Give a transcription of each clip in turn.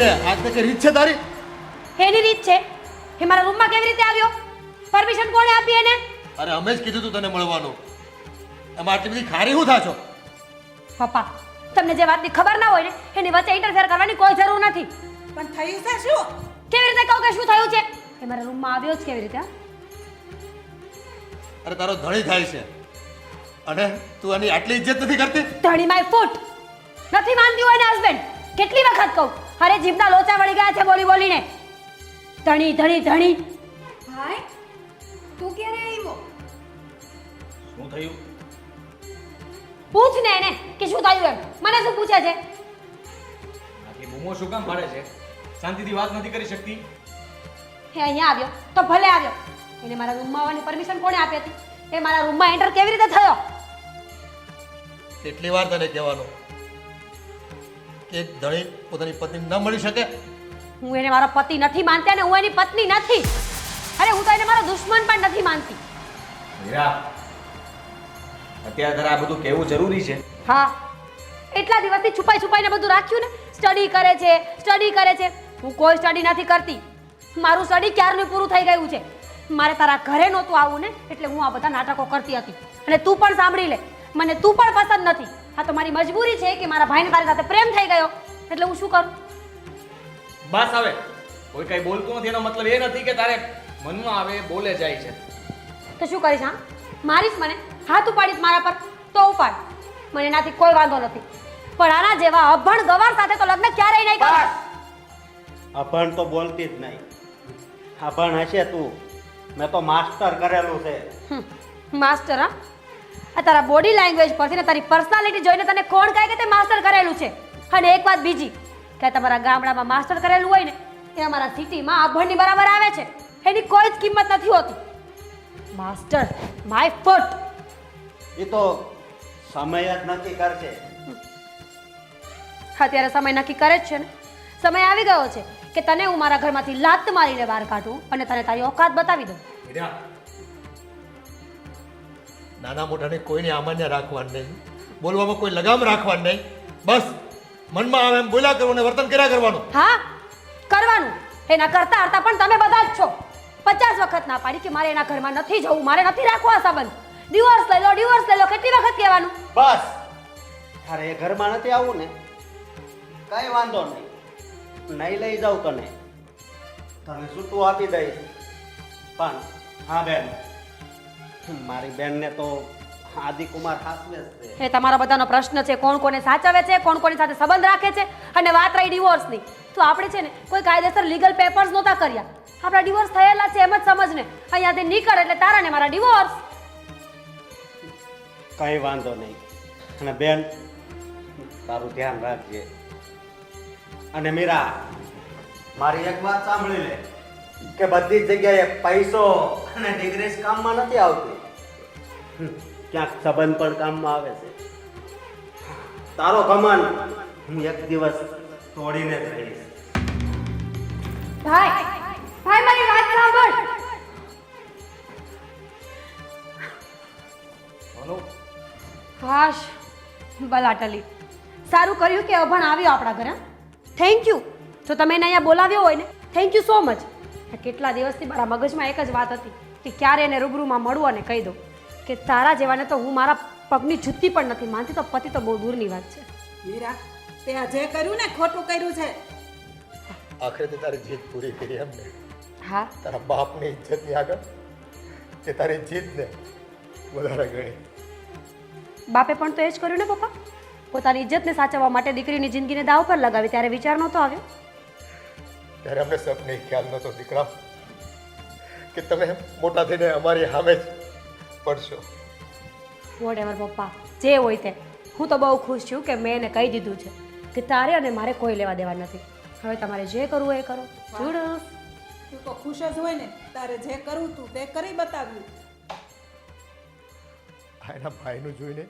છે? આ તો કે રીત છે તારી? એની રીત છે. એ મારા રૂમમાં કેવી રીતે આવ્યો? પરમિશન કોણે આપી એને? અરે અમે જ કીધું તું તને મળવાનું. એમાં આટલી બધી ખારી શું થા છો પપ્પા તમને જે વાતની ખબર ના હોય ને એની વચ્ચે ઇન્ટરફેર કરવાની કોઈ જરૂર નથી. પણ થયું છે શું? કેવી રીતે કહું કે શું થયું છે? એ મારા રૂમમાં આવ્યો જ કેવી રીતે અરે તારો ધણી થાય છે. અને તું આની આટલી ઇજ્જત નથી કરતી? ધણી માય ફૂટ. નથી માનતી હોય ને હસબન્ડ કેટલી વખત કહું? અરે જીભના લોચા વળી ગયા છે બોલી બોલીને. ધણી ધણી ધણી. ભાઈ તું ક્યારે આવ્યો? શું થયું? પૂછ ને એને કે શું થયું એમ. મને શું પૂછે છે? આટલી બૂમો શું કામ પાડે છે? શાંતિથી વાત નથી કરી શકતી? હે અહીંયા આવ્યો. તો ભલે આવ્યો. એને મારા રૂમમાં આવવાની પરમિશન કોણે આપી હતી? એ મારા રૂમમાં એન્ટર કેવી રીતે થયો? કેટલી વાર તને કહેવાનું? એક ધણી પોતાની પત્ની ન મળી શકે? હું એને મારો પતિ નથી માનતી અને હું એની પત્ની નથી. અરે હું તો એને મારો દુશ્મન પણ નથી માનતી. મીરા અત્યારે તારે આ બધું કહેવું જરૂરી છે. હા. એટલા દિવસથી છુપાઈ છુપાઈને બધું રાખ્યું ને? સ્ટડી કરે છે સ્ટડી કરે છે. હું કોઈ સ્ટડી નથી કરતી. મારું સ્ટડી ક્યારનું પૂરું થઈ ગયું છે? મારે તારા ઘરે નહોતું આવવું ને? એટલે હું આ બધા નાટકો કરતી હતી. અને તું પણ સાંભળી લે. મને તું પણ પસંદ નથી. હા તો મારી મજબૂરી છે કે મારા ભાઈને તારી સાથે પ્રેમ થઈ ગયો. એટલે હું શું કરું? બસ હવે કોઈ કઈ બોલતું નથી એનો મતલબ એ નથી કે તારે મનમાં આવે એ બોલે જાય છે. તો શું કરીશ હા? મારીશ મને? હાથ ઉપાડીશ મારા પર? તો ઉપાડ. મને એનાથી કોઈ વાંધો નથી. પણ આના જેવા અભણ ગવાર સાથે તો લગ્ન ક્યારેય નહીં કરું અભણ તો બોલતી જ નહીં. અભણ હશે તું. મેં તો માસ્ટર કરેલું છે. માસ્ટર હા? આ તારા બોડી લેંગ્વેજ પરથી ને તારી પર્સનાલિટી જોઈને તને કોણ કહે કે તે માસ્ટર કરેલું છે? અને એક વાત બીજી કે તમારા ગામડામાં માસ્ટર કરેલું હોય ને એ અમારા સિટીમાં આભણની બરાબર આવે છે. એની કોઈ જ કિંમત નથી હોતી. માસ્ટર માય ફૂટ એ તો સમય જ નક્કી કરશે. અત્યારે સમય નક્કી કરે જ છે ને. સમય આવી ગયો છે કે તને હું મારા ઘરમાંથી લાત મારીને બહાર કાઢું અને તને તારી ઓકાત બતાવી દઉં. નાના મોટાને કોઈને આમાન્ય રાખવાનું નહીં. બોલવામાં કોઈ લગામ રાખવાનું નહીં. બસ મનમાં આવે એમ બોલ્યા કરવું ને વર્તન કર્યા કરવાનું. હા કરવાનું. એના કરતા હરતા પણ તમે બધા જ છો. પચાસ વખત ના પાડી કે મારે એના ઘરમાં નથી જવું મારે નથી રાખવો આ સંબંધ. ડિવોર્સ લઈ લો ડિવોર્સ લઈ લો કેટલી વખત કહેવાનું? બસ. તારે એ ઘરમાં નથી આવવું ને કઈ વાંધો નહીં. નહીં લઈ જાઉં તને. તને છૂટું આપી દઈશ. પણ હા બેન. મારી બેનને તો આદિકુમાર છે. એ તમારા બધાનો પ્રશ્ન છે કોણ કોને સાચવે છે કોણ કોની સાથે સંબંધ રાખે છે અને વાત રહી ડિવોર્સની તો આપણે છે ને કોઈ કાયદેસર લીગલ પેપર્સ નહોતા કર્યા. આપણા ડિવોર્સ થયેલા છે એમ જ સમજને. અહીંયાથી નીકળ એટલે તારા ને મારા ડિવોર્સ કઈ વાંધો નહીં. અને બેન તારું ધ્યાન રાખજે. અને મીરા મારી એક વાત સાંભળી લે. કે બધી જગ્યાએ પૈસો અને ડિગ્રીસ કામમાં નથી આવતી. ક્યાંક સંબંધ પણ કામમાં આવે છે. તારો કમાન હું એક દિવસ તોડીને જ રહીશ ભાઈ ભાઈ મારી વાત સાંભળ. બોલો. હાશ બલાટલી. સારું કર્યું કે અભણ આવ્યો આપણા ઘરે થેન્ક યુ જો તમે એને અહીંયા બોલાવ્યો હોય ને થેન્ક યુ સો મચ કેટલા દિવસથી મારા મગજમાં એક જ વાત હતી કે ક્યારે એને રૂબરૂમાં મળું અને કહી દઉં. કે તારા જેવાને તો હું મારા પગની જુત્તી પણ નથી માનતી તો પતિ તો બહુ દૂરની વાત છે. મીરા તે આ જે કર્યું ને ખોટું કર્યું છે. આખરે તે તારી જીત પૂરી કરી એમ ને? હા? તારા બાપની ઇજ્જતની આગળ? તે તારી જીતને વધારે ગણી. બાપે પણ તો એ જ કર્યું ને પપ્પા? પોતાની ઇજ્જતને સાચવવા માટે દીકરીની જિંદગીને દાવ પર લગાવી ત્યારે વિચાર નહોતો આવ્યો? ત્યારે અમને સપને ખ્યાલ નહોતો દીકરા કે તમે મોટા થઈને અમારી સામે જ પડશો. વોટ એવર પપ્પા જે હોય તે. હું તો બહુ ખુશ છું કે મેં એને કહી દીધું છે કે તારે અને મારે કોઈ લેવા દેવા નથી. હવે તમારે જે કરવું હોય એ કરો. જુડુસ તું તો ખુશ જ હોય ને તારે જે કરવું તું તે કરી બતાવ્યું. આ એના ભાઈનું જોઈને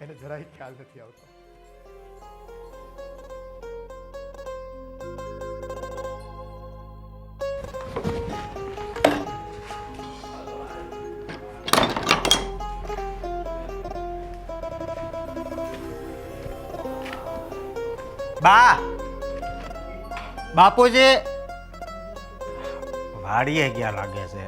એને જરાય ખ્યાલ નથી આવતો. બા બાપુજી વાડીએ ગયા લાગે છે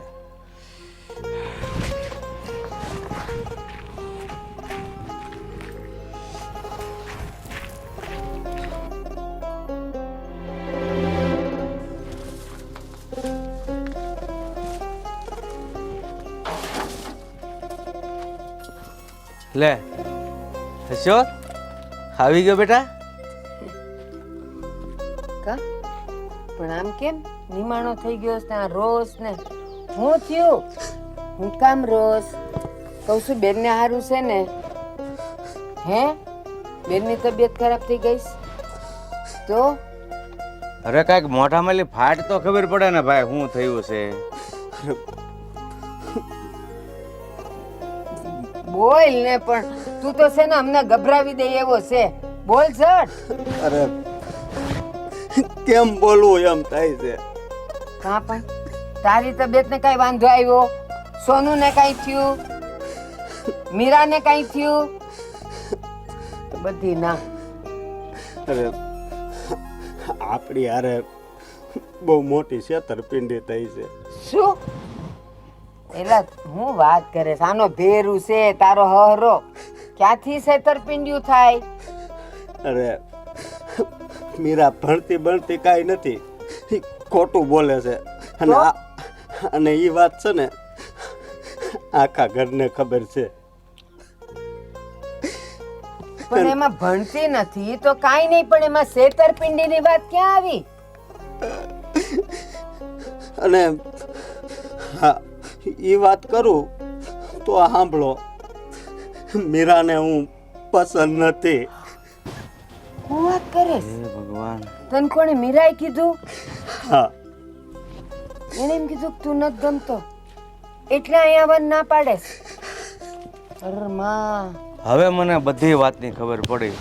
લે હશો આવી ગયો બેટા કા? પણ આમ કેમ? નિમાણો થઈ ગયો છે આ રોસ ને. હું થયું? હું કામ રોસ કહું છું બેનને સારું છે ને? હે? બેનની તબિયત ખરાબ થઈ ગઈ તો? અરે કાંઈક મોઢામાં લી ફાટ તો ખબર પડે ને ભાઈ શું થયું છે? બોલ ને પણ તું તો છે ને અમને ગભરાવી દે એવો છે. બોલ ઝટ. અરે કેમ બોલવું એમ થાય છે? હા પણ તારી તબિયતને કઈ વાંધો આવ્યો? સોનું ને કઈ થયું? મીરાને કઈ થયું? બધી ના. અરે આપણી હારે બહુ મોટી છેતરપિંડી થઈ છે. શું? એલા હું વાત કરે? આનો ભેરું છે તારો હરો ક્યાંથી છેતરપિંડિયું થાય? અરે મીરા ભણતી ભણતી કાંઈ નથી. ખોટું બોલે છે. અને અને એ વાત છે ને આખા ઘરને ખબર છે. પણ એમાં ભણતી નથી તો કાંઈ નહીં પણ એમાં છેતરપિંડીની વાત ક્યાં આવી? અને હા એ વાત કરું તો સાંભળો. મીરાને હું પસંદ નથી. હું વાત કરે હે ભગવાન. તને કોણે મીરાએ કીધું? હા. એને એમ કીધું કે તું નથી ગમતો. એટલે અહીંયા આવવાનું ના પાડે. અરે માં. હવે મને બધી વાતની ખબર પડી.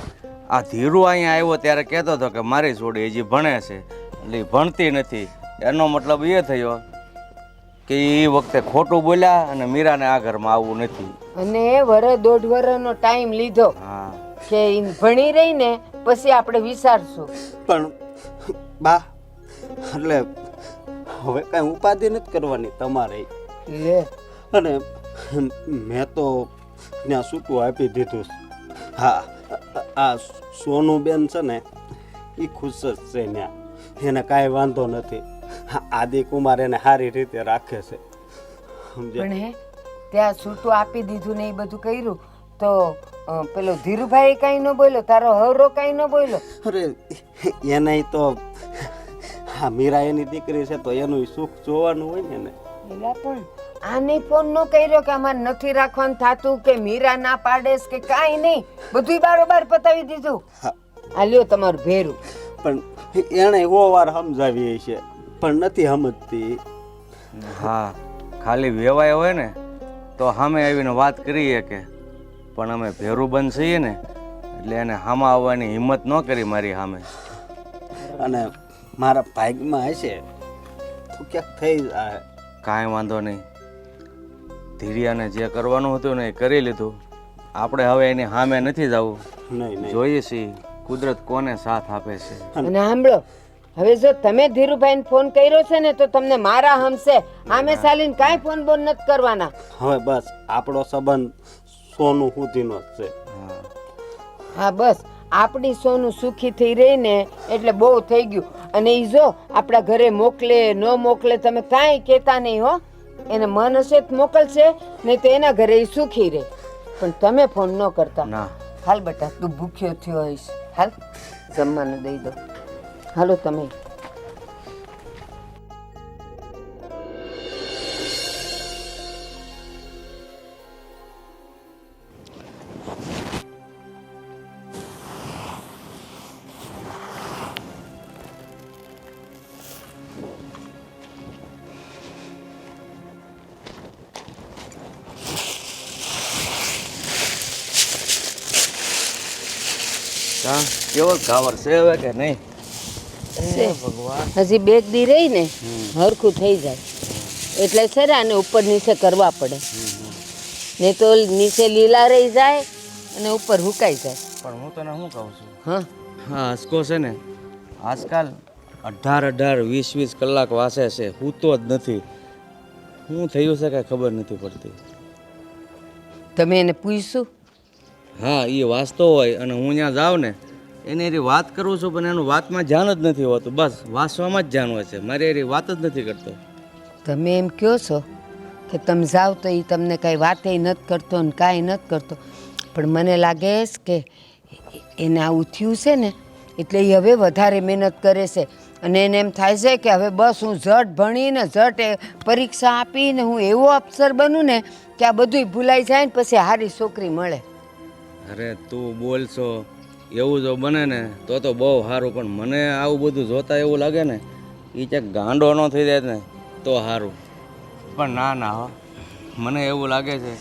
આ ધીરુ અહીંયા આવ્યો ત્યારે કહેતો હતો કે મારી છોડી હજી ભણે છે. એટલે ભણતી નથી. એનો મતલબ એ થયો કે એ વખતે ખોટું બોલ્યા અને મીરાને આ ઘરમાં આવવું નથી. અને વર દોઢ વરનો ટાઈમ લીધો કે ભણી રહી ને પછી આપણે વિચારશું. પણ બા એટલે હવે કાંઈ ઉપાધિ નથી કરવાની તમારે. એ અને મેં તો ત્યાં સૂતું આપી દીધું. છે. હા આ સોનું બેન છે ને એ ખુશ જ છે ત્યાં. એને કાંઈ વાંધો નથી. આદિકુમાર એને સારી રીતે રાખે છે. પણ હે ત્યાં છૂટું આપી દીધું ને એ બધું કર્યું તો પેલો ધીરુભાઈ કઈ ન બોલ્યો તારો હવરો કઈ ન બોલ્યો? અરે એને તો હા મીરા એની દીકરી છે તો એનું સુખ જોવાનું હોય ને એને. એલા પણ આને ફોન ન કર્યો કે અમારે નથી રાખવાનું થાતું કે મીરા ના પાડેસ કે કાંઈ નહીં? બધું બારોબાર પતાવી દીધું. આ લ્યો તમારું ભેરું. પણ એણે એવો વાર સમજાવી છે પણ નથી સમજતી. હા ખાલી વેવાય હોય ને તો સામે આવીને વાત કરીએ કે પણ અમે ભેરું બંધ છીએ ને એટલે એને હામાં આવવાની હિંમત ન કરી મારી સામે અને મારા ભાગમાં હશે તો ક્યાંક થઈ જાય. કાંઈ વાંધો નહીં. ધીરિયાને જે કરવાનું હતું ને એ કરી લીધું. આપણે હવે એની સામે નથી જવું. નહીં નહીં. જોઈએ છીએ કુદરત કોને સાથ આપે છે. અને સાંભળો હવે જો તમે ધીરુભાઈને ફોન કર્યો છે ને તો તમને મારા હમશે. આમે સાલીને કાંઈ ફોન બોન નથી કરવાના. હવે બસ આપણો સંબંધ સોનું સુધીનો જ છે. હા. હા બસ. આપણી સોનું સુખી થઈ રહી ને એટલે બહુ થઈ ગયું. અને ઈ જો આપણા ઘરે મોકલે ન મોકલે તમે કાંઈ કહેતા નહીં હો. એને મન હશે તો મોકલશે નહીં તો એના ઘરે ઈ સુખી રહે. પણ તમે ફોન ન કરતા. ના. હાલ બેટા તું ભૂખ્યો થયો હોઈશ. હાલ જમવાનું દઈ દો. હાલો તમે. કેવો કાવર છે હવે કે નહીં. હજી બે દી રહી ને હરખું થઈ જાય. એટલે છે ને આને ઉપર નીચે કરવા પડે. નહીં તો નીચે લીલા રહી જાય અને ઉપર હુકાઈ જાય. પણ હું તને શું કહું છું? હા. હા આસકો છે ને આજકાલ અઢાર અઢાર વીસ વીસ કલાક વાસે છે. સૂતો જ નથી. શું થયું છે કાંઈ ખબર નથી પડતી. તમે એને પૂછશું હા એ વાંચતો હોય અને હું ત્યાં જાઉં ને એની એરી વાત કરું છું પણ એનું વાતમાં ધ્યાન જ નથી હોતું. બસ વાંચવામાં જ ધ્યાન હોય છે. મારે એની વાત જ નથી કરતો. તમે એમ કહો છો કે તમે જાઓ તો એ તમને કાંઈ વાતે નથી કરતો ને કાંઈ નથી કરતો. પણ મને લાગે છે કે એને આવું થયું છે ને એટલે એ હવે વધારે મહેનત કરે છે. અને એને એમ થાય છે કે હવે બસ હું ઝટ ભણીને ઝટ એ પરીક્ષા આપીને હું એવો અફસર બનું ને કે આ બધુંય ભૂલાઈ જાય ને પછી સારી છોકરી મળે. અરે તું બોલશો. એવું જો બને ને તો તો બહુ સારું પણ મને આવું બધું જોતા એવું લાગે ને એ ક્યાંક ગાંડો ન થઈ જાય ને તો સારું. પણ ના ના હો. મને એવું લાગે છે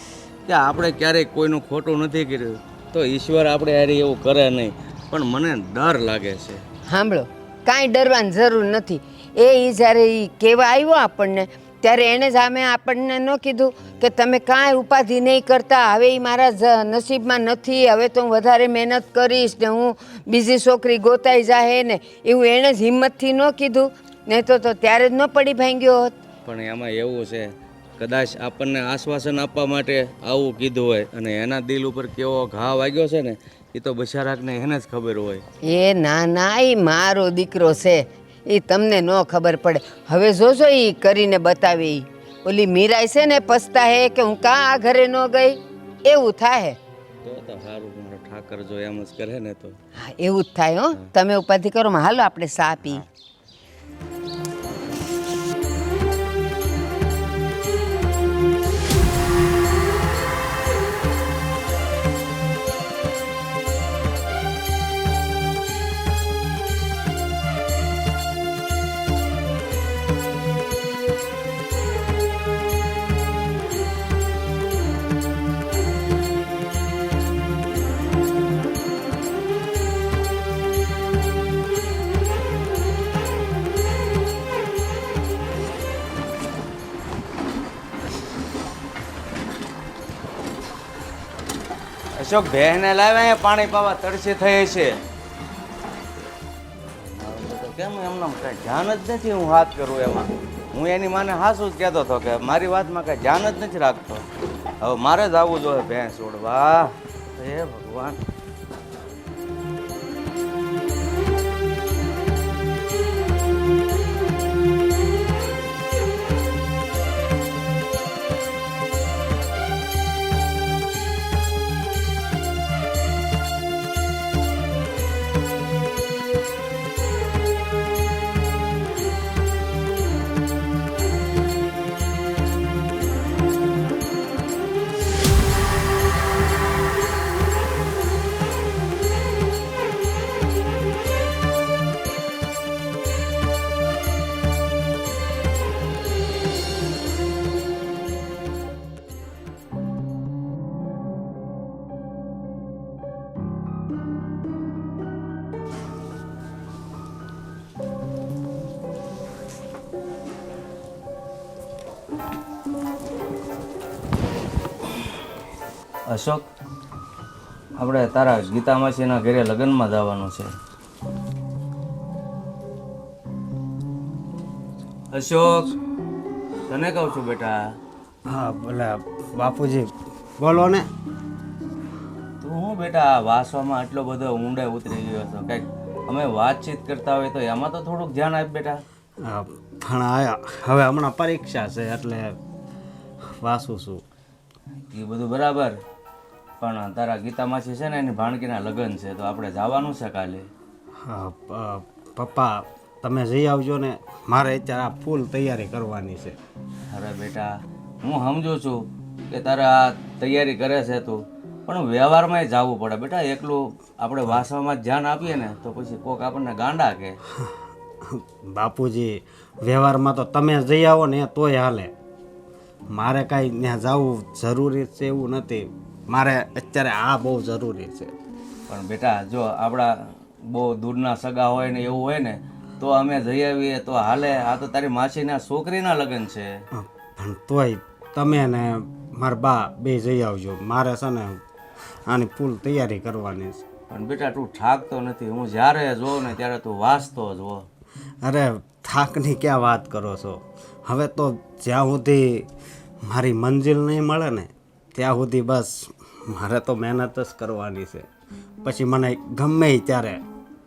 કે આપણે ક્યારેય કોઈનું ખોટું નથી કર્યું તો ઈશ્વર આપણે હારી એવું કરે નહીં. પણ મને ડર લાગે છે. સાંભળો કાંઈ ડરવાની જરૂર નથી. એ ઈ જ્યારે એ કહેવા આવ્યો આપણને ત્યારે એણે જ અમે આપણને ન કીધું કે તમે કાંઈ ઉપાધિ નહીં કરતા હવે એ મારા નસીબમાં નથી હવે તો હું વધારે મહેનત કરીશ ને હું બીજી છોકરી ગોતાઈ જાહે ને એવું એણે જ હિંમતથી ન કીધું. નહીં તો તો ત્યારે જ ન પડી ભાંગ્યો હોત. પણ એમાં એવું છે કદાચ આપણને આશ્વાસન આપવા માટે આવું કીધું હોય અને એના દિલ ઉપર કેવો ઘા વાગ્યો છે ને એ તો બશારાકને એને જ ખબર હોય. એ ના ના એ મારો દીકરો છે. એ તમને ન ખબર પડે. હવે જોજો એ કરીને બતાવે એ ઓલી મીરાય છે ને પસતા હે કે હું કાં આ ઘરે ન ગઈ? એવું થાય તો તો સારું મારો ઠાકર જો એમ જ કરે ને તો. હા એવું જ થાય હો. તમે ઉપાધિ કરો હાલો આપણે સા પી અશોક બહેને લાવ્યા પાણી પાવા તડસી થઈ છે. કેમ એમને કઈ ધ્યાન જ નથી હું હાથ કરું એમાં? હું એની માને હાસું જ કહેતો હતો કે મારી વાતમાં કઈ ધ્યાન જ નથી રાખતો. હવે મારે જ આવવું જોઈએ ભેંસ ઉડવા. હે ભગવાન. અશોક આપણે તારા ગીતામાં છે એના ઘરે લગ્નમાં જવાનું છે. અશોક તને કહું છું બેટા. હા ભલે બાપુજી બોલો ને. તું હું બેટા વાસવામાં આટલો બધો ઊંડે ઉતરી ગયો છો? કંઈક અમે વાતચીત કરતા હોય તો એમાં તો થોડુંક ધ્યાન આપ બેટા. પણ આ હવે હમણાં પરીક્ષા છે એટલે વાસું છું. એ બધું બરાબર. પણ તારા ગીતા માસી છે ને એની ભાણકીના લગ્ન છે તો આપણે જવાનું છે કાલે? હા પપ્પા તમે જઈ આવજો ને. મારે અત્યારે આ ફૂલ તૈયારી કરવાની છે. અરે બેટા હું સમજુ છું કે તારે આ તૈયારી કરે છે તું પણ વ્યવહારમાં જવું પડે. બેટા એકલું આપણે વાસવામાં જ ધ્યાન આપીએ ને તો પછી કોક આપણને ગાંડા કે બાપુજી વ્યવહારમાં તો તમે જઈ આવો ને તોય હાલે. મારે કાંઈ ત્યાં જવું જરૂરી છે એવું નથી. મારે અત્યારે આ બહુ જરૂરી છે. પણ બેટા જો આપણા બહુ દૂરના સગા હોય ને એવું હોય ને તો અમે જઈ આવીએ તો હાલે આ તો તારી માસીના છોકરીના લગ્ન છે. પણ તોય તમે ને મારા બા બે જઈ આવજો. મારે છે ને આની ફૂલ તૈયારી કરવાની છે. પણ બેટા તું થાકતો નથી. હું જ્યારે જોઉં ને ત્યારે તું વાંચતો જ હો. અરે થાકની ક્યાં વાત કરો છો? હવે તો જ્યાં સુધી મારી મંજિલ નહીં મળે ને ત્યાં સુધી બસ મારે તો મહેનત જ કરવાની છે. પછી મને ગમે ત્યારે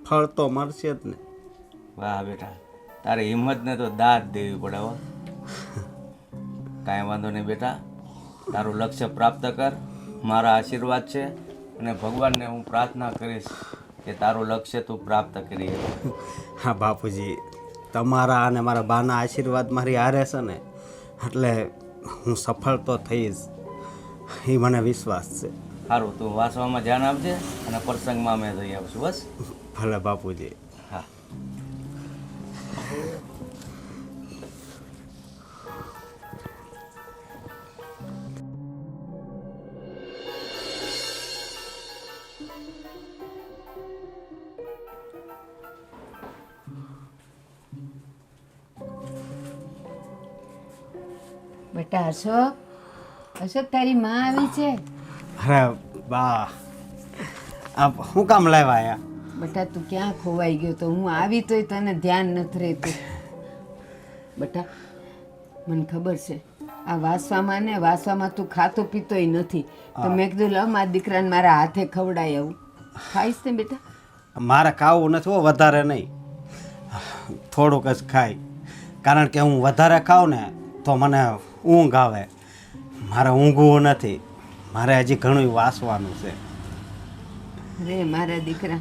ફળ તો મળશે જ ને. વાહ બેટા તારી હિંમતને તો દાદ દેવી પડે હો. કાંઈ વાંધો નહીં બેટા તારું લક્ષ્ય પ્રાપ્ત કર મારા આશીર્વાદ છે અને ભગવાનને હું પ્રાર્થના કરીશ કે તારું લક્ષ્ય તું પ્રાપ્ત કરી હા બાપુજી તમારા અને મારા બાના આશીર્વાદ મારી હારે છે ને એટલે હું સફળ તો થઈશ. એ મને વિશ્વાસ છે. સારું તું વાંચવામાં ધ્યાન આપજે અને પ્રસંગમાં અમે જઈ આવશું બસ? ભલે બાપુજી. હા. બેટા અશોક અશોક તારી માં આવી છે? અરે બા આપ શું કામ લાવ્યા આયા? બટા તું ક્યાં ખોવાઈ ગયો તો? હું આવી તોય તને ધ્યાન નથી રહેતું. બટા મને ખબર છે આ વાસવામાં ને વાસવામાં તું ખાતો પીતોય નથી. તો મેં કીધું લ મારા દીકરાને મારા હાથે ખવડાય આવું. ખાઈશ ને બેટા? મારે ખાવું નથી હો વધારે નહીં. થોડુંક જ ખાય કારણ કે હું વધારે ખાઉં ને તો મને ઊંઘ આવે. મારે ઊંઘવું નથી. મારે હજી ઘણું વાસવાનું છે. રે મારા દીકરા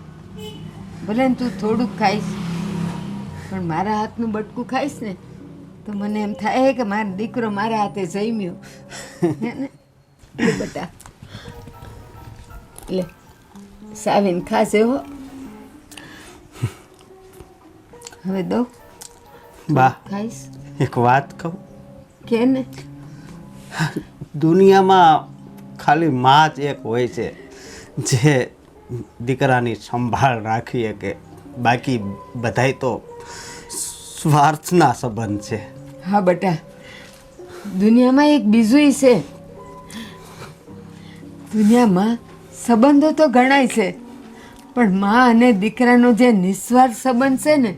ભલે તું થોડુંક ખાઈશ પણ મારા હાથનું બટકું ખાઈશ ને તો મને એમ થાય કે મારો દીકરો મારા હાથે જમ્યો. બટા ને? લે બેટા. લે સાવીને ખાશે હો. હવે દઉં? બા ખાઈશ? એક વાત કહું? કે ને? દુનિયામાં ખાલી મા જ એક હોય છે જે દીકરાની સંભાળ રાખી શકે. બાકી બધાય તો સ્વાર્થના સંબંધ છે. હા બેટા દુનિયામાં એક બીજું છે. દુનિયામાં સંબંધો તો ઘણાય છે પણ મા અને દીકરાનો જે નિસ્વાર્થ સંબંધ છે ને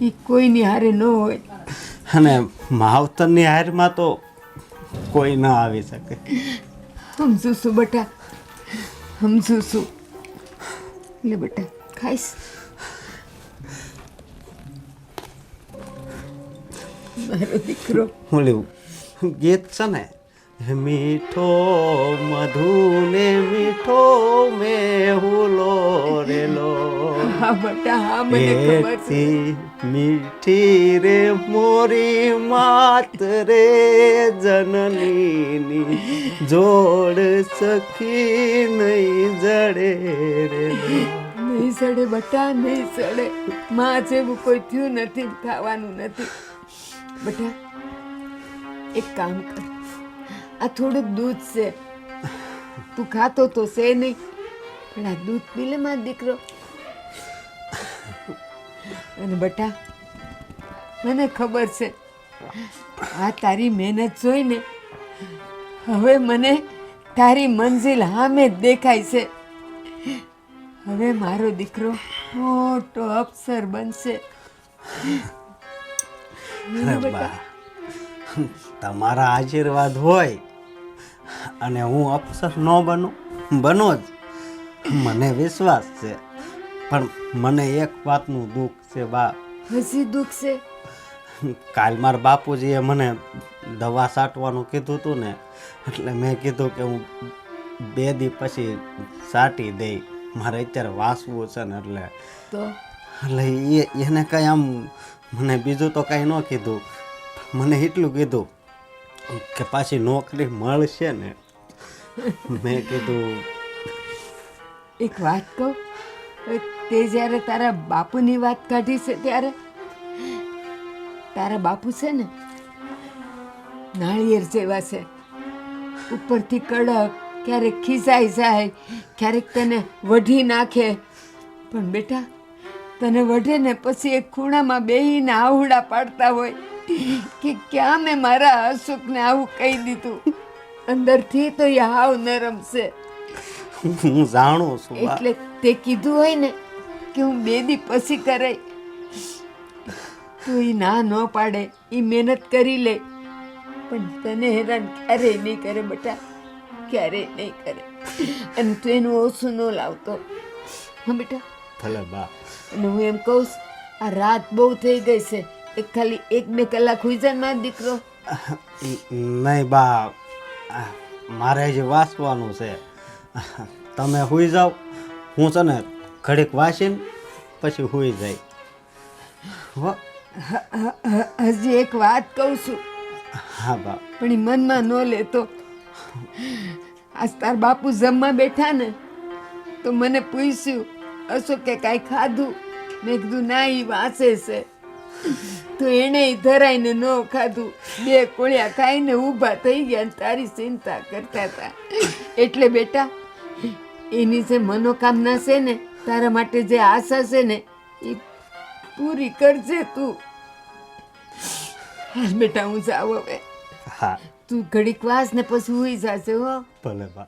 એ કોઈની હારે ન હોય. અને માવતરની હારમાં તો કોઈ ના આવી શકે. સમજુ છું બટા. સમજુ છું લે બટા ખાઈશ. મારો દીકરો. ઓલું ગીત છે ને? હે મીઠો મધુને મીઠો મેહુલો રેલો. હા બેટા હા મને ખબર છે. એથી મીઠી રે મોરી માત રે જનની જોડ સખી નહીં જડે રે. નહીં સડે બટા નહીં સડે માં જેવું કોઈ થયું નથી થવાનું નથી. બટા એક કામ કર. આ થોડુંક દૂધ છે. તું ખાતો તો છે નહીં પણ આ દૂધ પી લે મારો દીકરો. અને બટા મને ખબર છે આ તારી મહેનત જોઈને હવે મને તારી મંજિલ હામે જ દેખાય છે. હવે મારો દીકરો મોટો અફસર બનશે. તમારા આશીર્વાદ હોય. અને હું અફસર ન બનું? બનો જ. મને વિશ્વાસ છે. પણ મને એક વાતનું દુઃખ છે બા હજી દુઃખ છે? કાલ મારા બાપુજીએ મને દવા છાંટવાનું કીધું હતું ને એટલે મેં કીધું કે હું બે દી પછી સાટી દઈ. મારે અત્યારે વાસવું છે ને એટલે તો? એટલે એ એને કાંઈ આમ મને બીજું તો કાંઈ ન કીધું. મને એટલું કીધું કે પાછી નોકરી મળશે ને, મેં કીધું, એક વાત કહું તે જ્યારે તારા બાપુની વાત કાઢી છે ત્યારે, તારા બાપુ છે ને, નાળિયેર જેવા છે. ઉપરથી કડક, ક્યારેક ખીસાઈ જાય, ક્યારેક તને વઢી નાખે. પણ બેટા, તને વઢે ને પછી એક ખૂણામાં બેહીને આવડા પાડતા હોય. કે ક્યાં મેં મારા અશોકને આવું કહી દીધું? અંદરથી તો એ હાવ નરમ છે. હું જાણું છું એટલે તે કીધું હોય ને કે હું બે દી પછી કરાય તું એ ના ન પાડે એ મહેનત કરી લે. પણ તને હેરાન ક્યારેય નહીં કરે બેટા ક્યારેય નહીં કરે. અને તું એનું ઓછું ન લાવતો હા બેટા? ભલે બા. અને હું એમ કહું આ રાત બહુ થઈ ગઈ છે. એક ખાલી એક બે કલાક હુઈ જાય મારો દીકરો? નહીં બા મારે જ વાંચવાનું છે તમે હુઈ જાઓ હું છે ને ઘડીક વાંચીને પછી હુઈ જાય. હજી એક વાત કહું છું. હા બા. પણ એ મનમાં ન લેતો. આજ તાર બાપુ જમવા બેઠા ને તો મને પૂછ્યું અશોકે કાંઈ ખાધું? મેં કીધું ના એ વાંચે છે. તો એણે ધરાઈને ન ખાધું. બે કોળિયા ખાઈને ઊભા થઈ ગયા તારી ચિંતા કરતા હતા. એટલે બેટા એની જે મનોકામના છે ને તારા માટે જે આશા છે ને એ પૂરી કરજે તું. હાલ બેટા હું જાઉં હવે. હા. તું ઘડીક વાસ ને પછી હુઈ જાજે હો. ભલે બા.